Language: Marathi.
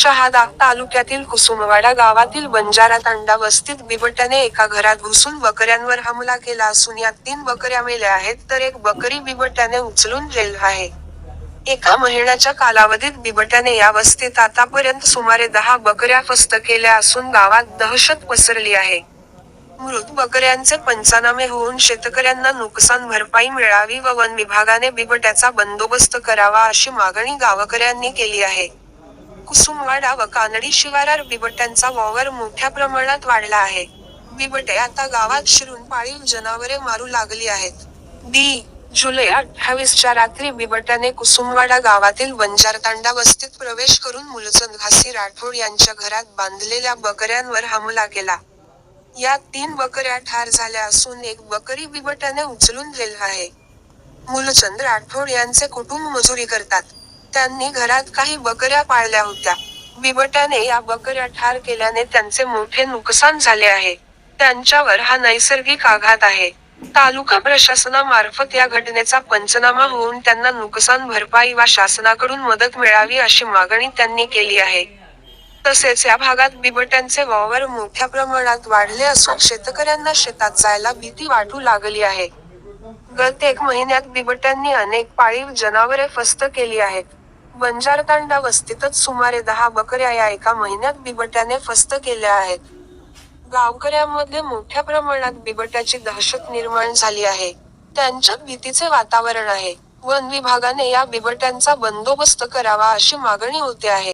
शहादा तालुक्यातील कुसुमवाडा गावातील बंजारा तांडा वस्तीत बिबट्याने एका घरात घुसून बकऱ्यांवर हमला केला असून यात तीन बकऱ्या मेल्या आहेत तर एक बकरी बिबट्याने उचलून नेली आहे. एका महिन्याच्या कालावधीत बिबट्याने या वस्तीत आतापर्यंत सुमारे दहा बकऱ्या फस्त केल्या असून गावात दहशत पसरली आहे. मृत बकऱ्यांचे पंचनामे होऊन शेतकऱ्यांना नुकसान भरपाई मिळावी व वन विभागाने बिबट्याचा बंदोबस्त करावा अशी मागणी गावकऱ्यांनी केली आहे. कुसुमवाडा व कानडी शिवारात बिबट्यांचा वावर मोठ्या प्रमाणात वाढला आहे. बिबटे आता गावात शिरून पाळीव जनावरे मारू लागली आहेत. दी जुलै अठ्ठावीसच्या रात्री बिबट्याने कुसुमवाडा गावातील बंजारतांडा वस्तीत प्रवेश करून मुलचंद घासी राठोड यांच्या घरात बांधलेल्या बकऱ्यांवर हमला केला. यात तीन बकऱ्या ठार झाल्या असून एक बकरी बिबट्याने उचलून नेली आहे. मुलचंद राठोड यांचे कुटुंब मजुरी करतात. त्यांनी घरात काही बकऱ्या पाळल्या होत्या. बिबट्याने या बकऱ्या ठार केल्याने त्यांचे मोठे नुकसान झाले आहे. त्यांच्यावर हा नैसर्गिक आघात आहे. तालुका प्रशासनामार्फत या घटनेचा पंचनामा होऊन त्यांना नुकसान भरपाई वा शासनाकडून मदत मिळावी अशी मागणी त्यांनी केली आहे. तसेच या भागात बिबट्यांचे वावर मोठ्या प्रमाणात वाढले असून शेतकऱ्यांना शेतात जायला भीती वाटू लागली आहे. गत एक महिन्यात बिबट्यांनी अनेक पाळीव जनावरे फस्त केली आहेत. बंजारतांडा वस्तीतच सुमारे दहा बकऱ्या या एका महिन्यात बिबट्याने फस्त केल्या आहेत. गावकऱ्यांमध्ये मोठ्या प्रमाणात बिबट्याची दहशत निर्माण झाली आहे. त्यांच्यात भीतीचे वातावरण आहे. वन विभागाने या बिबट्यांचा बंदोबस्त करावा अशी मागणी होते आहे.